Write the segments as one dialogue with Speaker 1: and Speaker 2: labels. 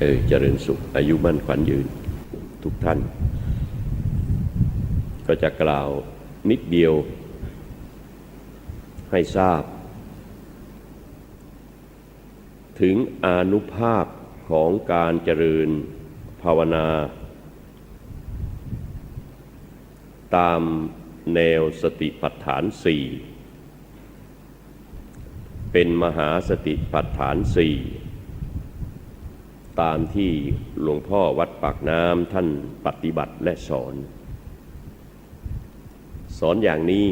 Speaker 1: เออเจริญสุข อายุมั่นขวัญยืน ทุกท่าน ก็จะกล่าวนิดเดียว ให้ทราบ ถึงอนุภาพของการเจริญภาวนา ตามแนวสติปัฏฐานสี่เป็นมหาสติปัฏฐานสี่ ตามที่หลวงพ่อวัดปากน้ำท่านปฏิบัติและสอน สอนอย่างนี้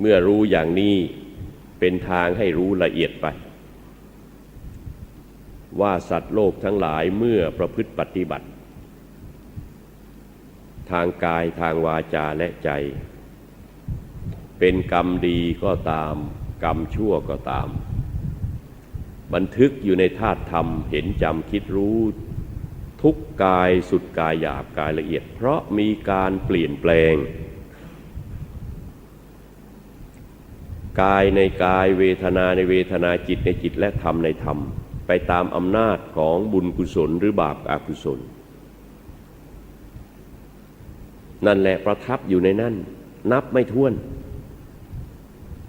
Speaker 1: เมื่อรู้อย่างนี้เป็นทางให้รู้ละเอียดไป ว่าสัตว์โลกทั้งหลายเมื่อประพฤติปฏิบัติ ทางกายทางวาจาและใจ เป็นกรรมดีก็ตาม กรรมชั่วก็ตาม บันทึกอยู่ในธาตุธรรม เห็นจำคิดรู้ ทุกกายสุดกายหยาบกายละเอียด เพราะมีการเปลี่ยนแปลง กายในกายเวทนาในเวทนาจิตในจิตและธรรมในธรรม ไปตามอำนาจของบุญกุศลหรือบาปอกุศล นั่นแหละประทับอยู่ในนั้นนับไม่ถ้วน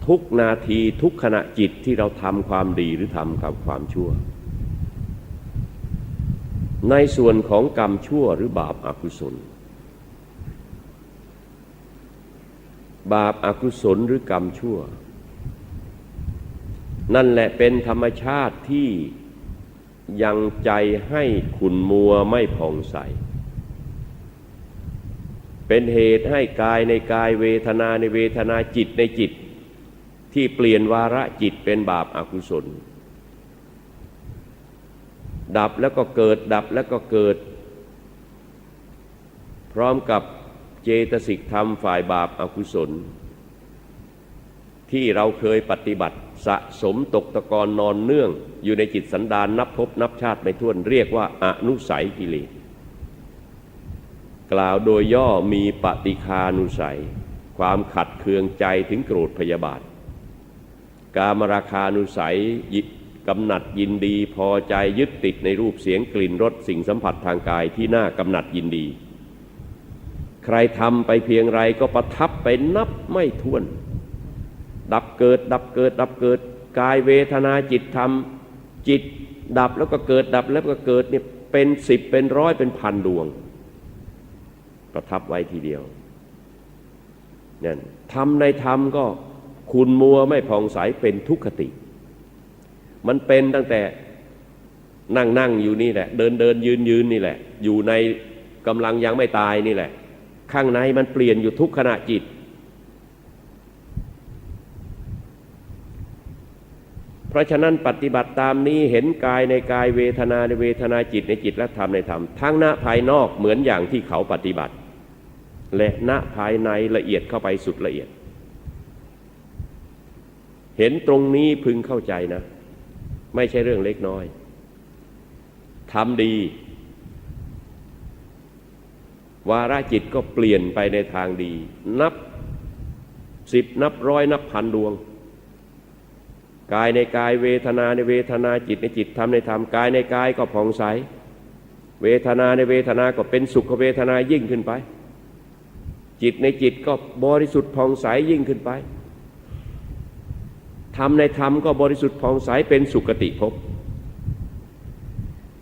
Speaker 1: ทุกนาทีทุกขณะจิตที่เราทำความดีหรือทำกับความชั่ว ในส่วนของกรรมชั่วหรือบาปอากุศล บาปอากุศลหรือกรรมชั่ว นั่นแหละเป็นธรรมชาติที่ยังใจให้ขุนมัวไม่ผ่องใส เป็นเหตุให้กายในกายเวทนาในเวทนาจิตในจิต ที่เปลี่ยนวาระจิตเป็นบาปอากุศล ดับแล้วก็เกิดดับแล้วก็เกิด พร้อมกับเจตสิกธรรมฝ่ายบาปอากุศล ที่เราเคยปฏิบัติสะสมตกตะกอนนอนเนื่องอยู่ในจิตสันดานนับพบนับชาติไม่ถ้วนเรียกว่าอนุสัยกิเลสกล่าวโดยย่อมีปฏิคานุสัย ความขัดเคืองใจถึงโกรธพยาบาท กามราคานุสัยกำหนัดยินดี พอใจยึดติดในรูปเสียงกลิ่นรสสิ่งสัมผัสทางกายที่น่ากำหนัดยินดี ใครทำไปเพียงไรก็ประทับไปนับไม่ถ้วน ดับเกิด ดับเกิด ดับเกิดกายเวทนาจิตธรรม จิตดับแล้วก็เกิดดับแล้วก็เกิดเนี่ยเป็นสิบเป็นร้อยเป็นพันดวง ประทับไว้ทีเดียวนั่นทำในธรรมก็ คุณมัวไม่ผ่องใสเป็นทุกขติ มันเป็นตั้งแต่นั่งนั่งอยู่นี่แหละ เดินเดินยืนยืนนี่แหละ อยู่ในกำลังยังไม่ตายนี่แหละ ข้างในมันเปลี่ยนอยู่ทุกขณะจิต เพราะฉะนั้นปฏิบัติตามนี้เห็นกายในกายเวทนาในเวทนาจิตในจิตและธรรมในธรรม ทั้งหน้าภายนอกเหมือนอย่างที่เขาปฏิบัติ และณภายในละเอียดเข้าไปสุดละเอียด เห็นตรงนี้พึงเข้าใจนะ ไม่ใช่เรื่องเล็กน้อยทำดี วาระจิตก็เปลี่ยนไปในทางดี นับสิบนับร้อยนับพันดวง กายในกายเวทนาในเวทนาจิตในจิตธรรมในธรรมกายในกายก็ผ่องใส เวทนาในเวทนาก็เป็นสุขเวทนายิ่งขึ้นไป จิตในจิตก็บริสุทธิ์ผ่องใสยิ่งขึ้นไป ธรรมในธรรมก็บริสุทธิ์ผ่องใสเป็นสุคติภพ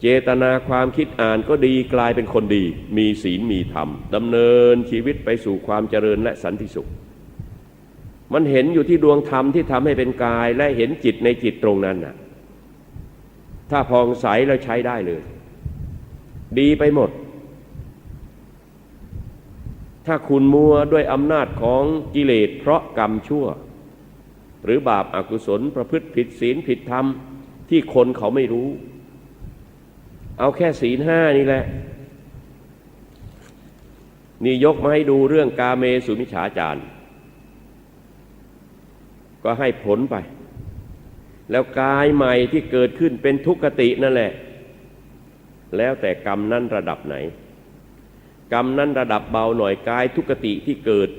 Speaker 1: เจตนาความคิดอ่านก็ดีกลายเป็นคนดี มีศีลมีธรรมดำเนินชีวิตไปสู่ความเจริญและสันติสุข มันเห็นอยู่ที่ดวงธรรมที่ทำให้เป็นกายและเห็นจิตในจิตตรงนั้นน่ะ ถ้าผ่องใสแล้วใช้ได้เลย ดีไปหมด ถ้าคุณมัวด้วยอำนาจของกิเลสเพราะกรรมชั่ว หรือบาปอากุศล ประพฤติผิดศีลผิดธรรม ที่คนเขาไม่รู้ เอาแค่ศีลห้านี่แหละ นี่ยกมาให้ดูเรื่องกาเมสุมิฉาจารก็ให้ผลไป แล้วกายใหม่ที่เกิดขึ้นเป็นทุกขตินั่นแหละ แล้วแต่กรรมนั้นระดับไหน กรรมนั้นระดับเบาหน่อยกายทุกขติที่เกิด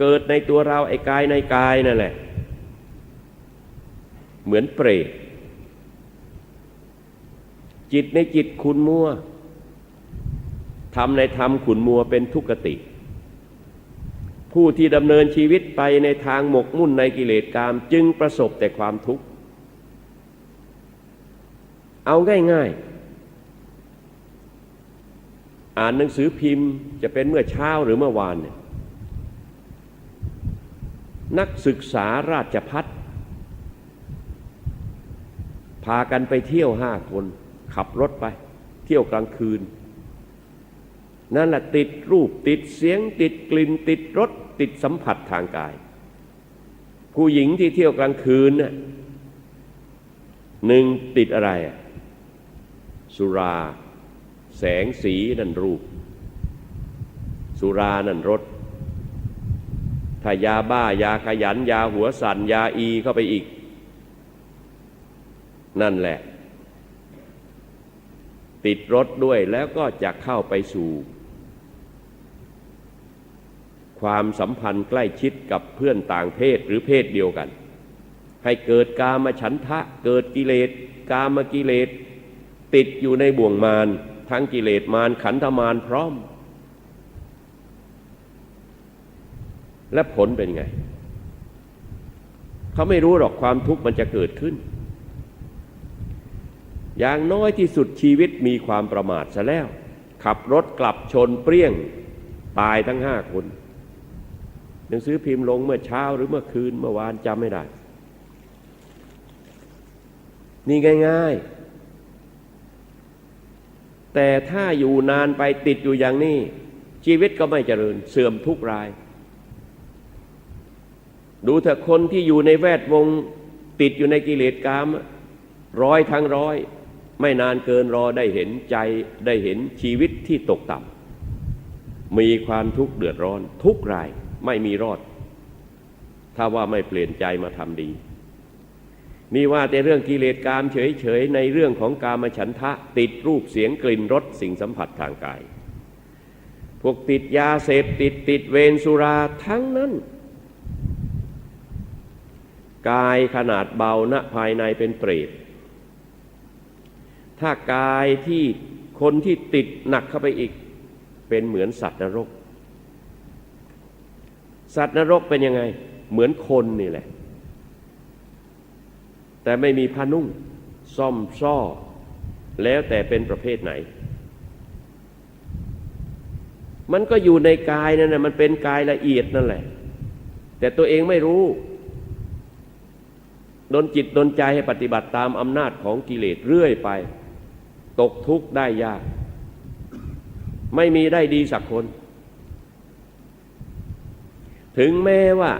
Speaker 1: เกิดในตัวเราไอ้กายในกายนั่นแหละ เหมือนเปรตจิตในจิตขุนมัวทำในธรรมขุนมัวเป็นทุกขติ ผู้ที่ดำเนินชีวิตไปในทางหมกมุ่นในกิเลสกามจึงประสบแต่ความทุกข์ เอาง่ายๆ อ่านหนังสือพิมพ์จะเป็นเมื่อเช้าหรือเมื่อวานเนี่ยนักศึกษาราชพัฒน พากันไปเที่ยวห้าคน ขับรถไป เที่ยวกลางคืน นั่นแหละติดรูปติดเสียง ติดกลิ่น ติดรสติดสัมผัสทางกาย ผู้หญิงที่เที่ยวกลางคืนน่ะหนึ่งติดอะไร สุรา แสงสีนั่นรูป สุรานั่นรสถ้ายาบ้ายาขยันยาหัวสัน่นยาอีเข้าไปอีก นั่นแหละ ติดรถด้วยแล้วก็จะเข้าไปสู่ ความสัมพันธ์ใกล้ชิดกับเพื่อนต่างเพศหรือเพศเดียวกัน ให้เกิดกามฉันทะ เกิดกิเลสกามกิเลสติดอยู่ในบ่วงมารทั้งกิเลสมารขันธมารพร้อม และผลเป็นไง เขาไม่รู้หรอกความทุกข์มันจะเกิดขึ้น อย่างน้อยที่สุดชีวิตมีความประมาทซะแล้ว ขับรถกลับชนเปรี้ยงตายทั้งห้าคนหนังสือพิมพ์ลงเมื่อเช้าหรือเมื่อคืนเมื่อวานจำไม่ได้ นี่ง่าย ๆ แต่ถ้าอยู่นานไปติดอยู่อย่างนี้ ชีวิตก็ไม่เจริญเสื่อมทุกราย ดูเถอะคนที่อยู่ในแวดวงติดอยู่ในกิเลสกามร้อยทั้งร้อย ไม่นานเกินรอได้เห็นใจได้เห็นชีวิตที่ตกต่ำมีความทุกข์เดือดร้อน ทุกรายไม่มีรอด ถ้าว่าไม่เปลี่ยนใจมาทำดี นี่ว่าแต่เรื่องกิเลสกามเฉยๆในเรื่องของกามฉันทะติดรูปเสียงกลิ่นรสสิ่งสัมผัสทางกาย พวกติดยาเสพติดติดเวรสุราทั้งนั้นกายขนาดเบาณภายในเป็นเปรต ถ้ากายที่คนที่ติดหนักเข้าไปอีก เป็นเหมือนสัตว์นรก สัตว์นรกเป็นยังไง เหมือนคนนี่แหละ แต่ไม่มีผ้านุ่ง ซ่อมซ่อ แล้วแต่เป็นประเภทไหน มันก็อยู่ในกายนั่นนะมันเป็นกายละเอียดนั่นแหละ แต่ตัวเองไม่รู้ดนจิตดนใจให้ปฏิบัติตามอำนาจของกิเลสเรื่อยไป ตกทุกข์ได้ยาก ไม่มีได้ดีสักคน ถึงแม้ว่า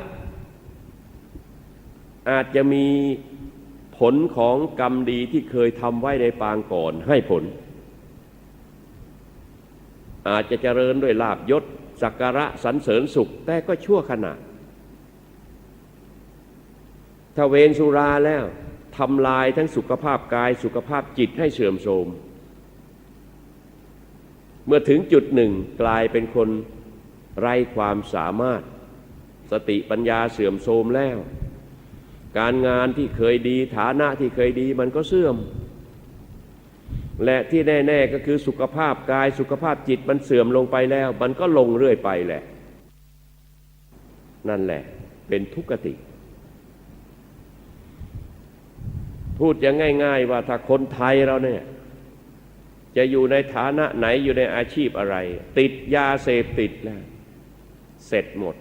Speaker 1: อาจจะมีผลของกรรมดีที่เคยทำไว้ในปางก่อนให้ผล อาจจะเจริญด้วยลาบยศสักการะสรรเสริญสุข แต่ก็ชั่วขณะถ้าเวนสุราแล้ว ทำลายทั้งสุขภาพกายสุขภาพจิตให้เสื่อมโทรม เมื่อถึงจุดหนึ่งกลายเป็นคนไร้ความสามารถ สติปัญญาเสื่อมโทรมแล้ว การงานที่เคยดีฐานะที่เคยดีมันก็เสื่อม และที่แน่ ๆก็คือสุขภาพกายสุขภาพจิตมันเสื่อมลงไปแล้ว มันก็ลงเรื่อยไปแหละ นั่นแหละเป็นทุกขติ พูดอย่างง่าย ๆ ว่าถ้าคนไทยเราเนี่ย จะอยู่ในฐานะไหนอยู่ในอาชีพอะไร ติดยาเสพติดแล้วเสร็จหมด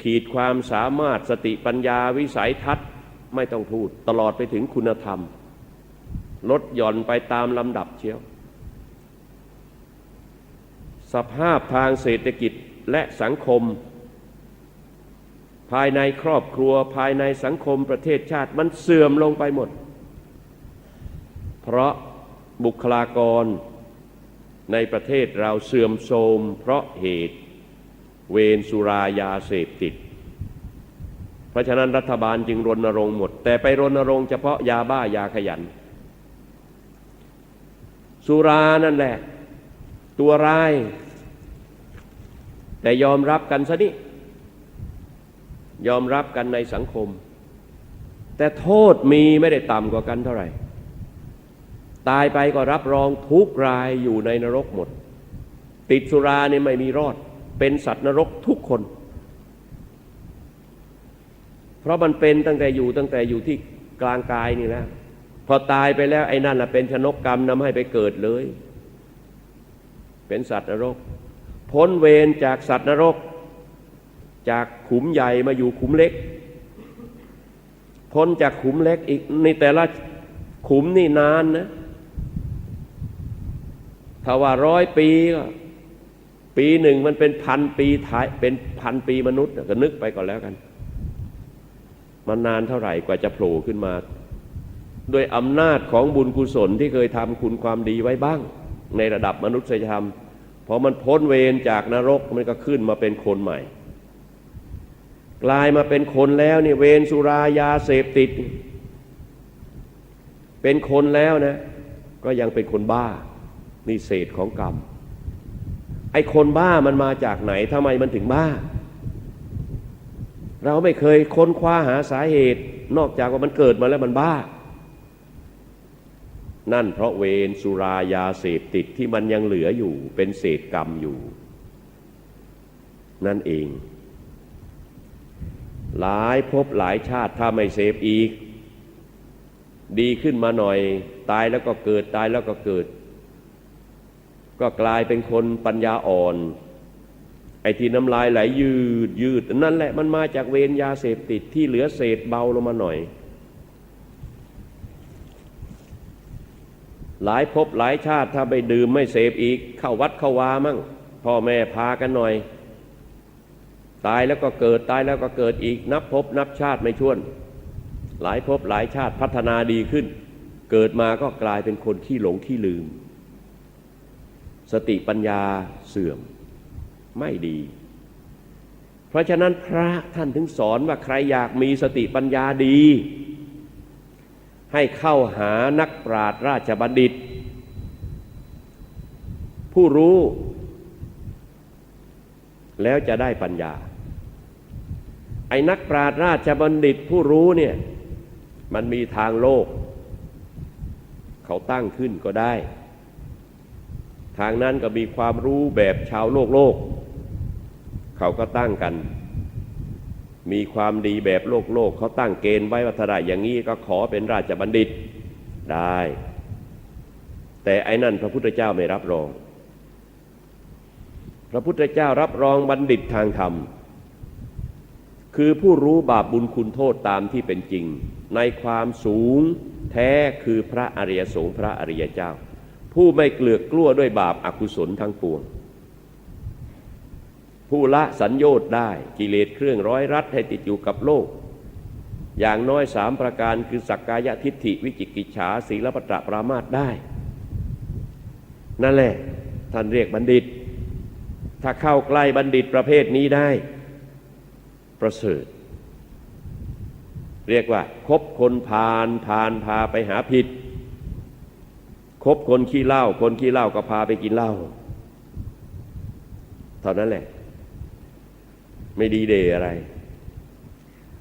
Speaker 1: ขีดความสามารถสติปัญญาวิสัยทัศน์ไม่ต้องพูด ตลอดไปถึงคุณธรรม ลดหย่อนไปตามลำดับเชียว สภาพทางเศรษฐกิจและสังคม ภายในครอบครัวภายในสังคมประเทศชาติมันเสื่อมลงไปหมด เพราะบุคลากรในประเทศเราเสื่อมโทรมเพราะเหตุเวรสุรายาเสพติด เพราะฉะนั้นรัฐบาลจึงรณรงค์หมด แต่ไปรณรงค์เฉพาะยาบ้ายาขยัน สุรานั่นแหละ ตัวร้าย แต่ยอมรับกันซะนี่ ยอมรับกันในสังคม แต่โทษมีไม่ได้ต่ำกว่ากันเท่าไหร่ ตายไปก็รับรองทุกรายอยู่ในนรกหมด ติดสุราเนี่ยไม่มีรอด เป็นสัตว์นรกทุกคน เพราะมันเป็นตั้งแต่อยู่ตั้งแต่อยู่ที่กลางกายนี่แหละพอตายไปแล้วไอ้นั่นแหละเป็นชนกกรรมนำให้ไปเกิดเลย เป็นสัตว์นรก พ้นเวรจากสัตว์นรก จากขุมใหญ่มาอยู่ขุมเล็ก พ้นจากขุมเล็กอีกในแต่ละขุมนี่นานนะถ้าว่าร้อยปีก็ปีหนึ่งมันเป็นพันปีท้ายเป็นพันปีมนุษย์ก็นึกไปก่อนแล้วกัน มันนานเท่าไหร่กว่าจะโผล่ขึ้นมาด้วยอำนาจของบุญกุศลที่เคยทำคุณความดีไว้บ้าง ในระดับมนุษยธรรมพอมันพ้นเวรจากนรกมันก็ขึ้นมาเป็นคนใหม่ กลายมาเป็นคนแล้วนี่เวรสุรายาเสพติด เป็นคนแล้วนะก็ยังเป็นคนบ้านี่เศษของกรรมไอ้คนบ้ามันมาจากไหนทำไมมันถึงบ้า เราไม่เคยค้นคว้าหาสาเหตุ นอกจากว่ามันเกิดมาแล้วมันบ้า นั่นเพราะเวรสุรายาเสพติดที่มันยังเหลืออยู่เป็นเศษกรรมอยู่ นั่นเอง หลายภพหลายชาติถ้าไม่เสพอีก ดีขึ้นมาหน่อยตายแล้วก็เกิดตายแล้วก็เกิด ก็กลายเป็นคนปัญญาอ่อน ไอ้ที่น้ำลายไหลยืดยืด นั่นแหละมันมาจากเวรยาเสพติดที่เหลือเศษเบาลงมาหน่อย หลายภพหลายชาติถ้าไปดื่มไม่เสพอีก เข้าวัดเข้าวามั่งพ่อแม่พากันหน่อย ตายแล้วก็เกิดตายแล้วก็เกิดอีกนับภพนับชาติไม่ช่วน หลายภพหลายชาติพัฒนาดีขึ้น เกิดมาก็กลายเป็นคนขี้หลงขี้ลืม สติปัญญาเสื่อมไม่ดี เพราะฉะนั้นพระท่านถึงสอนว่าใครอยากมีสติปัญญาดี ให้เข้าหานักปราชญ์ราชบัณฑิต ผู้รู้แล้วจะได้ปัญญา ไอ้นักปราชญ์ราชบัณฑิตผู้รู้เนี่ยมันมีทางโลก เขาตั้งขึ้นก็ได้ ทางนั้นก็มีความรู้แบบชาวโลกโลก เขาก็ตั้งกัน มีความดีแบบโลกโลก เขาตั้งเกณฑ์ไว้ว่าถ้าได้อย่างนี้ก็ขอเป็นราชบัณฑิตได้ แต่ไอ้นั่นพระพุทธเจ้าไม่รับรอง พระพุทธเจ้ารับรองบัณฑิตทางธรรม คือผู้รู้บาปบุญคุณโทษตามที่เป็นจริง ในความสูงแท้คือพระอริยสงฆ์พระอริยเจ้า ผู้ไม่เกลือกกลั้วด้วยบาปอากุศลทั้งปวง ผู้ละสัญโยชน์ได้กิเลสเครื่องร้อยรัดให้ติดอยู่กับโลก อย่างน้อยสามประการคือสักกายทิฏฐิวิจิกิจฉาศีลปตระปรามาตได้ นั่นแหละท่านเรียกบัณฑิต ถ้าเข้าใกล้บัณฑิตประเภทนี้ได้ ประเสริฐ เรียกว่า คบคนพาลพาลพาไปหาผิด คบคนขี้เหล้าคนขี้เหล้าก็พาไปกินเหล้าเท่านั้นแหละ ไม่ดีเดยอะไร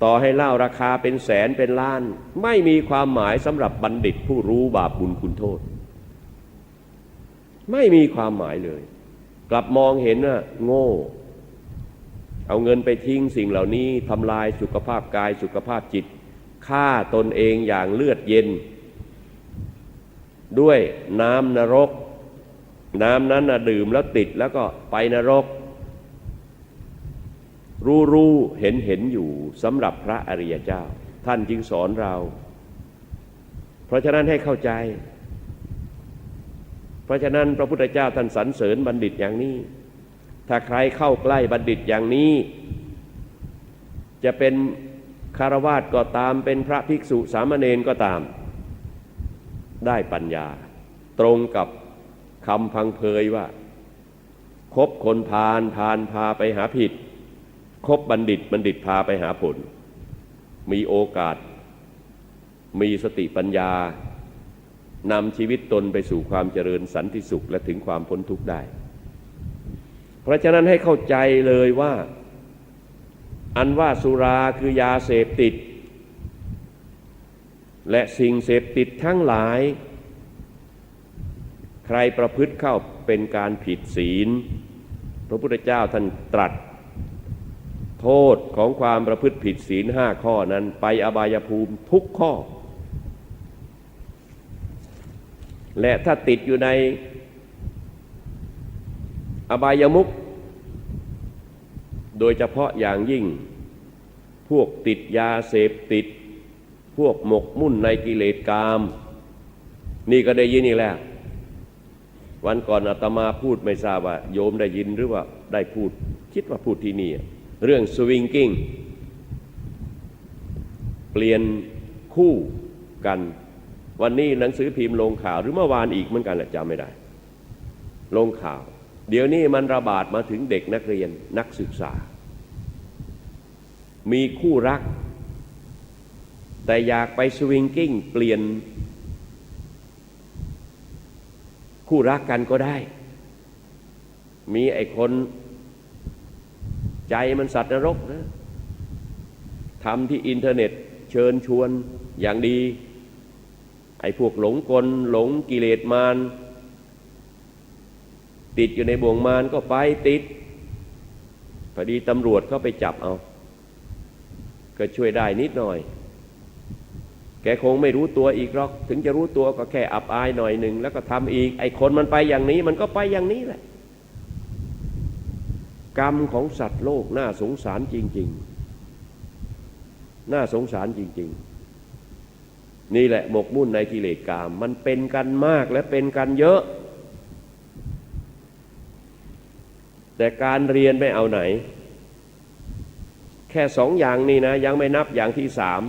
Speaker 1: ต่อให้เหล้าราคาเป็นแสนเป็นล้าน ไม่มีความหมายสำหรับบัณฑิตผู้รู้บาปบุญคุณโทษ ไม่มีความหมายเลย กลับมองเห็นว่าโง่ เอาเงินไปทิ้งสิ่งเหล่านี้ทำลายสุขภาพกายสุขภาพจิตฆ่าตนเองอย่างเลือดเย็น ด้วยน้ำนรก น้ำนั้นนะดื่มแล้วติดแล้วก็ไปนรก รู้รู้เห็นเห็นอยู่สำหรับพระอริยเจ้า ท่านจึงสอนเรา เพราะฉะนั้นให้เข้าใจ เพราะฉะนั้นพระพุทธเจ้าท่านสรรเสริญบัณฑิตอย่างนี้ ถ้าใครเข้าใกล้บัณฑิตอย่างนี้ จะเป็นคารวาสก็ตามเป็นพระภิกษุสามเณรก็ตาม ได้ปัญญา ตรงกับคำพังเพยว่า คบคนพาลพาลพาไปหาผิด คบบัณฑิตบัณฑิตพาไปหาผล มีโอกาส มีสติปัญญานำชีวิตตนไปสู่ความเจริญสันติสุขและถึงความพ้นทุกข์ได้ เพราะฉะนั้นให้เข้าใจเลยว่า อันว่าสุราคือยาเสพติด และสิ่งเสพติดทั้งหลาย ใครประพฤติเข้าเป็นการผิดศีล พระพุทธเจ้าท่านตรัส โทษของความประพฤติผิดศีลห้าข้อนั้นไปอบายภูมิทุกข้อ และถ้าติดอยู่ใน อบายมุขโดยเฉพาะอย่างยิ่ง พวกติดยาเสพติด พวกหมกมุ่นในกิเลสกาม นี่ก็ได้ยินอีกแล้ว วันก่อนอาตมาพูดไม่ทราบว่า โยมได้ยินหรือว่าได้พูด คิดว่าพูดที่นี่ เรื่องสวิงกิ้งเปลี่ยนคู่กัน วันนี้หนังสือพิมพ์ลงข่าวหรือเมื่อวานอีกเหมือนกันแหละจำไม่ได้ ลงข่าว เดี๋ยวนี้มันระบาดมาถึงเด็กนักเรียนนักศึกษา มีคู่รัก แต่อยากไปสวิงกิ้งเปลี่ยน คู่รักกันก็ได้ มีไอ้คนใจมันสัตว์นรกนะทำที่อินเทอร์เน็ตเชิญชวนอย่างดี ไอ้พวกหลงกลหลงกิเลสมาร ติดอยู่ในบ่วงมารก็ไปติดพอดีตำรวจเขาไปจับเอา ก็ช่วยได้นิดหน่อย แกคงไม่รู้ตัวอีกหรอก ถึงจะรู้ตัวก็แค่อับอายหน่อยหนึ่งแล้วก็ทำอีก ไอ้คนมันไปอย่างนี้ มันก็ไปอย่างนี้แหละ กรรมของสัตว์โลกน่าสงสารจริง ๆ น่าสงสารจริง ๆ นี่แหละหมกมุ่นในกิเลสกาม มันเป็นกันมากและเป็นกันเยอะ แต่การเรียนไม่เอาไหน แค่สองอย่างนี้นะ ยังไม่นับอย่างที่สาม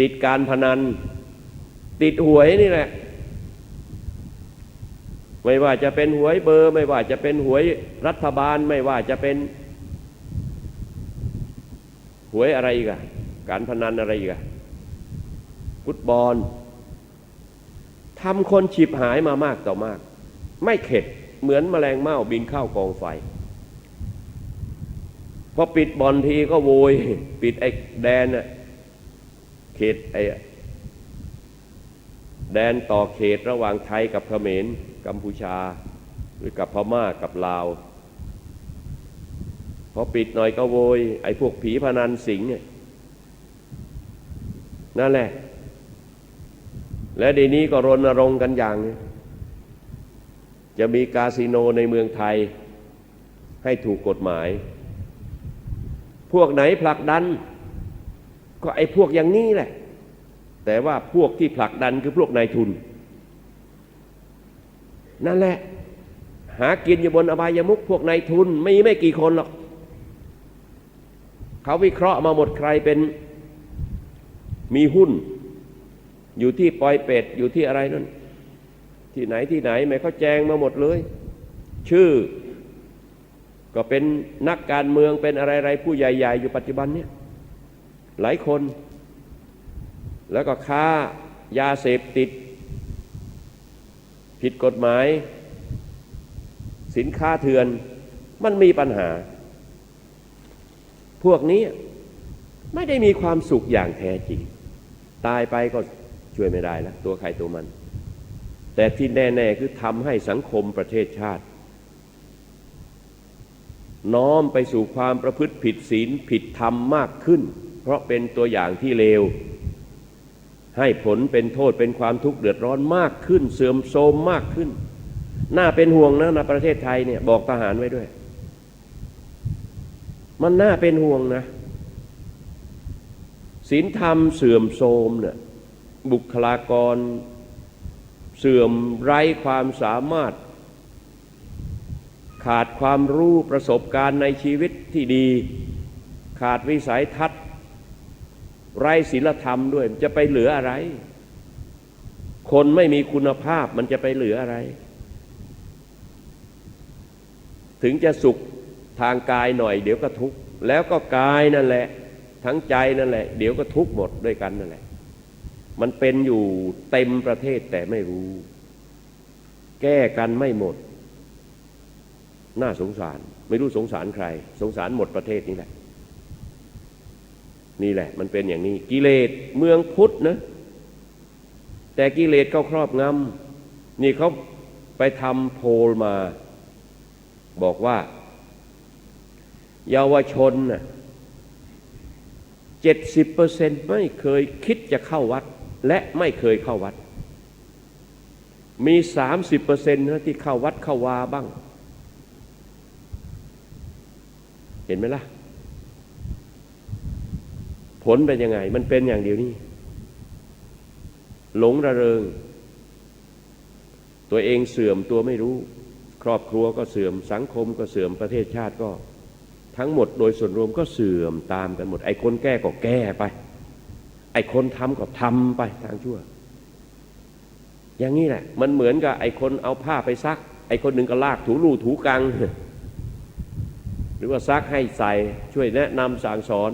Speaker 1: ติดการพนัน ติดหวยนี่แหละ ไม่ว่าจะเป็นหวยเบอร์ ไม่ว่าจะเป็นหวยรัฐบาล ไม่ว่าจะเป็น หวยอะไรอีกอะการพนันอะไรอีกอะฟุตบอลทำคนฉิบหายมามากต่อมาก ไม่เข็ด เหมือนแมลงเม่าบินเข้ากองไฟพอปิดบอลทีก็โวย ปิดไอ้แดนน่ะเขตไอ้แดนต่อเขตระหว่างไทยกับเขมรกัมพูชา หรือกับพม่ากับลาว พอปิดหน่อยก็โวย ไอ้พวกผีพนันสิงเนี่ยนั่นแหละ และเดี๋ยวนี้ก็รณรงค์กันอย่างนี้ จะมีคาสิโนในเมืองไทยให้ถูกกฎหมาย พวกไหนผลักดัน ก็ไอ้พวกอย่างนี้แหละ แต่ว่าพวกที่ผลักดันคือพวกนายทุน นั่นแหละ หากินอยู่บนอบายมุขพวกนายทุนไม่ไม่กี่คนหรอก เขาวิเคราะห์มาหมดใครเป็นมีหุ้น อยู่ที่ปอยเป็ดอยู่ที่อะไรนั่น ที่ไหนที่ไหนไม่เขาแจงมาหมดเลย ชื่อ ก็เป็นนักการเมืองเป็นอะไรๆผู้ใหญ่ ๆ อยู่ปัจจุบันเนี่ยหลายคน แล้วก็ค้ายาเสพติด ผิดกฎหมาย สินค้าเถื่อนมันมีปัญหา พวกนี้ไม่ได้มีความสุขอย่างแท้จริง ตายไปก็ช่วยไม่ได้แล้วตัวใครตัวมัน แต่ที่แน่ ๆ คือทำให้สังคมประเทศชาติ น้อมไปสู่ความประพฤติผิดศีลผิดธรรมมากขึ้น เพราะเป็นตัวอย่างที่เลว ให้ผลเป็นโทษเป็นความทุกข์เดือดร้อนมากขึ้น เสื่อมโทรมมากขึ้น น่าเป็นห่วงนะในประเทศไทยเนี่ยบอกทหารไว้ด้วย มันน่าเป็นห่วงนะศีลธรรมเสื่อมโทรมเนี่ยบุคลากร เสื่อมไร้ความสามารถ ขาดความรู้ประสบการณ์ในชีวิตที่ดี ขาดวิสัยทัศน์ไร้ศีลธรรมด้วยจะไปเหลืออะไร คนไม่มีคุณภาพมันจะไปเหลืออะไร ถึงจะสุขทางกายหน่อยเดี๋ยวก็ทุกข์แล้วก็กายนั่นแหละ ทั้งใจนั่นแหละ เดี๋ยวก็ทุกข์หมดด้วยกันนั่นแหละ มันเป็นอยู่เต็มประเทศแต่ไม่รู้ แก้กันไม่หมด น่าสงสาร ไม่รู้สงสารใคร สงสารหมดประเทศนี่แหละ นี่แหละ มันเป็นอย่างนี้ กิเลสเมืองพุทธนะ แต่กิเลสก็ครอบงำนี่เขาไปทำโพลมา บอกว่า เยาวชนน่ะเจ็ดสิบเปอร์เซ็นไม่เคยคิดจะเข้าวัด และไม่เคยเข้าวัด มีสามสิบเปอร์เซ็นต์นะที่เข้าวัดเข้าวาบ้าง เห็นไหมล่ะ ผลเป็นยังไง มันเป็นอย่างเดียวนี้หลงระเริง ตัวเองเสื่อมตัวไม่รู้ ครอบครัวก็เสื่อมสังคมก็เสื่อมประเทศชาติก็ ทั้งหมดโดยส่วนรวมก็เสื่อมตามกันหมด ไอ้คนแก้ก็แก้ไป อ้คนทำก็ทำไปทางชั่ว อย่างนี้แหละ มันเหมือนกับไอ้คนเอาผ้าไปซัก ไอ้คนหนึ่งก็ลากถูรูถูกัง หรือว่าซักให้ใส่ช่วยแนะนำสั่งสอน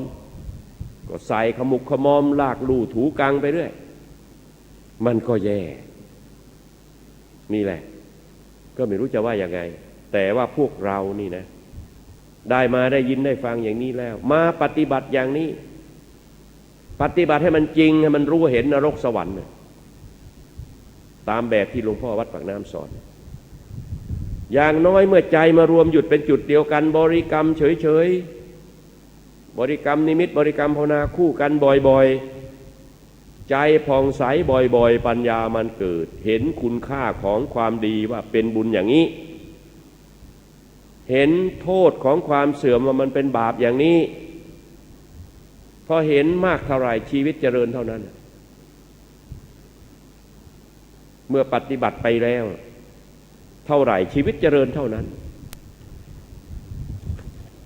Speaker 1: ก็ใส่ขมุกขมอม ลากลู่ถูกังไปเรื่อยมันก็แย่ นี่แหละ ก็ไม่รู้จะว่าย่างไง แต่ว่าพวกเรานี่นะ ได้มาได้ยินได้ฟังอย่างนี้แล้ว มาปฏิบัติอย่างนี้ ปฏิบัติให้มันจริงให้มันรู้เห็นนรกสวรรค์น่ะตามแบบที่หลวงพ่อวัดปากน้ำสอน อย่างน้อยเมื่อใจมารวมหยุดเป็นจุดเดียวกัน บริกรรมเฉยๆ บริกรรมนิมิตบริกรรมภาวนาคู่กันบ่อยๆ ใจผ่องใสบ่อยๆ ปัญญามันเกิด เห็นคุณค่าของความดีว่าเป็นบุญอย่างนี้ เห็นโทษของความเสื่อมว่ามันเป็นบาปอย่างนี้ พอเห็นมากเท่าไรชีวิตเจริญเท่านั้น เมื่อปฏิบัติไปแล้ว เท่าไหร่ชีวิตเจริญเท่านั้น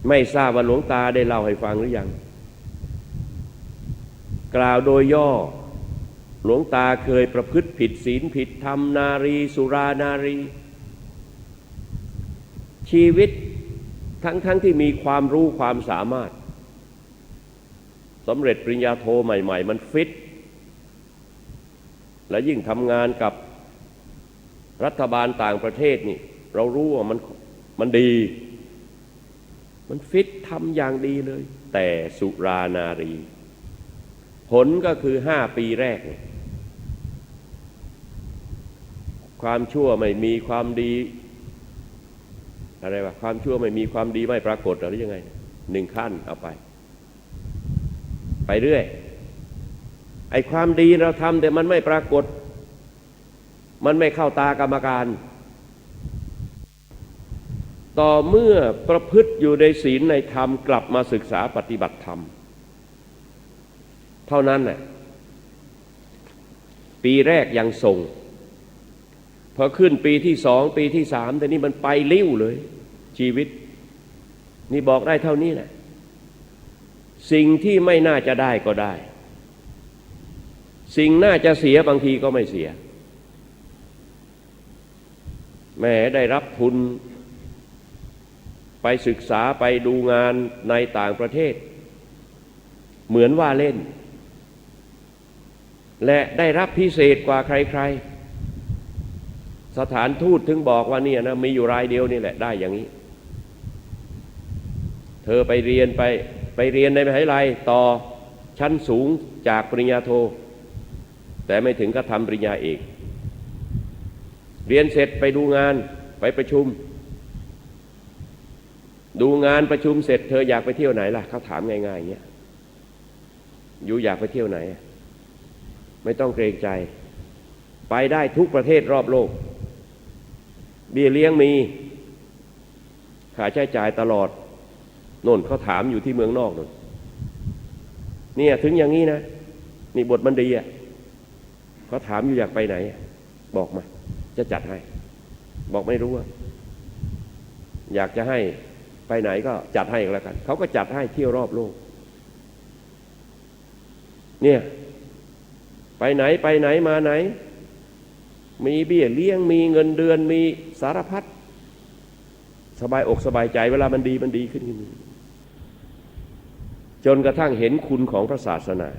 Speaker 1: ไม่ทราบว่าหลวงตาได้เล่าให้ฟังหรือยัง กล่าวโดยย่อหลวงตาเคยประพฤติผิดศีลผิดธรรมนารี สุรานารี ชีวิตทั้งๆทที่มีความรู้ความสามารถ สำเร็จปริญญาโทใหม่ ๆ มันฟิต และยิ่งทำงานกับรัฐบาลต่างประเทศนี่ เรารู้ว่ามันมันดี มันฟิตทำอย่างดีเลย แต่สุรานารี ผลก็คือห้าปีแรก ความชั่วไม่มีความดีอะไรวะความชั่วไม่มีความดีไม่ปรากฏหรือยังไงหนึ่งขั้นเอาไป ไปเรื่อย ไอ้ความดีเราทำแต่มันไม่ปรากฏ มันไม่เข้าตากรรมการ ต่อเมื่อประพฤติอยู่ในศีลในธรรมกลับมาศึกษาปฏิบัติธรรม เท่านั้นแหละปีแรกยังส่งพอขึ้นปีที่สองปีที่สามแต่นี่มันไปลิ้วเลย ชีวิต นี่บอกได้เท่านี้แหละ สิ่งที่ไม่น่าจะได้ก็ได้ สิ่งน่าจะเสียบางทีก็ไม่เสีย แม่ได้รับทุน ไปศึกษาไปดูงานในต่างประเทศ เหมือนว่าเล่น และได้รับพิเศษกว่าใคร ๆ สถานทูตถึงบอกว่าเนี่ยนะมีอยู่รายเดียวนี่แหละได้อย่างนี้ เธอไปเรียนไป ไปเรียนในมหาวิทยาลัยต่อชั้นสูงจากปริญญาโท แต่ไม่ถึงก็ทำปริญญาเอกเรียนเสร็จไปดูงานไปประชุม ดูงานประชุมเสร็จเธออยากไปเที่ยวไหนล่ะเขาถามง่ายๆอย่างเงี้ยอยู่อยากไปเที่ยวไหน ไม่ต้องเกรงใจ ไปได้ทุกประเทศรอบโลก เบี้ยเลี้ยงมีค่าใช้จ่ายตลอด โน่นเขาถามอยู่ที่เมืองนอกโน่นเนี่ยถึงอย่างนี้นะนี่บทมันดีอะเขาถามอยู่อยากไปไหน บอกมา จะจัดให้ บอกไม่รู้ว่าอยากจะให้ไปไหนก็จัดให้แล้วกันเขาก็จัดให้เที่ยวรอบโลก เนี่ย ไปไหนไปไหนมาไหน มีเบี้ยเลี้ยงมีเงินเดือนมีสารพัดสบายอกสบายใจเวลามันดีมันดีขึ้นขึ้น จนกระทั่งเห็นคุณของพระศาสนา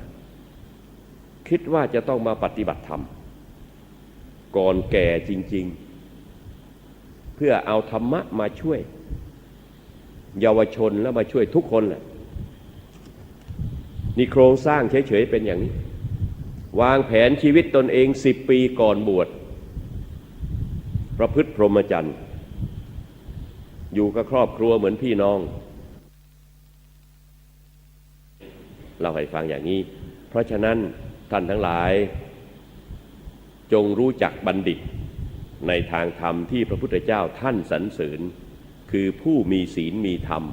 Speaker 1: คิดว่าจะต้องมาปฏิบัติธรรม ก่อนแก่จริง ๆ เพื่อเอาธรรมะมาช่วย เยาวชนแล้วมาช่วยทุกคนแหละนี่โครงสร้างเฉยๆเป็นอย่างนี้ วางแผนชีวิตตนเองสิบปีก่อนบวชประพฤติพรหมจรรย์ อยู่กับครอบครัวเหมือนพี่น้อง เราให้ฟังอย่างนี้ เพราะฉะนั้นท่านทั้งหลาย จงรู้จักบัณฑิต ในทางธรรมที่พระพุทธเจ้าท่านสรรเสริญ คือผู้มีศีลมีธรรม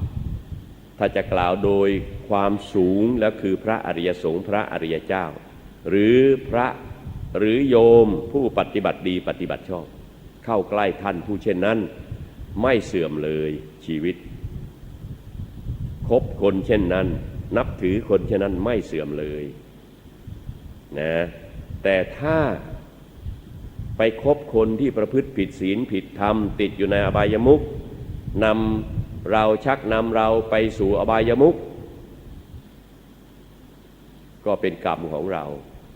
Speaker 1: ถ้าจะกล่าวโดยความสูงแล้วคือพระอริยสงฆ์พระอริยเจ้า หรือพระหรือโยมผู้ปฏิบัติดีปฏิบัติชอบ เข้าใกล้ท่านผู้เช่นนั้น ไม่เสื่อมเลยชีวิตคบคนเช่นนั้น นับถือคนเช่นนั้นไม่เสื่อมเลยนะแต่ถ้าไปคบคนที่ประพฤติผิดศีลผิดธรรม ติดอยู่ในอบายมุขนำเราชักนำเราไปสู่อบายมุขก็เป็นกรรมของเรา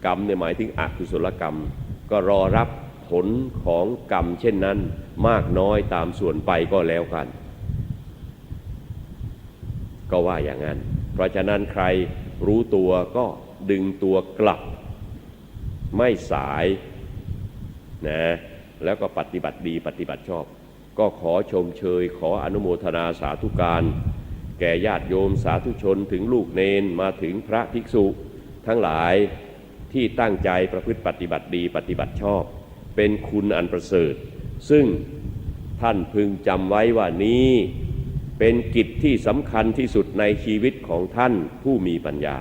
Speaker 1: กรรมเนี่ยหมายถึงอกุศลกรรม ก็รอรับผลของกรรมเช่นนั้นมากน้อยตามส่วนไปก็แล้วกัน ก็ว่าอย่างนั้น เพราะฉะนั้นใครรู้ตัวก็ดึงตัวกลับ ไม่สายนะแล้วก็ปฏิบัติดีปฏิบัติชอบ ก็ขอชมเชย ขออนุโมทนาสาธุการ แก่ญาติโยมสาธุชนถึงลูกเนนมาถึงพระภิกษุ ทั้งหลายที่ตั้งใจประพฤติปฏิบัติดีปฏิบัติชอบ เป็นคุณอันประเสริฐ ซึ่งท่านพึงจำไว้ว่านี้ เป็นกิจที่สำคัญที่สุดในชีวิตของท่านผู้มีปัญญา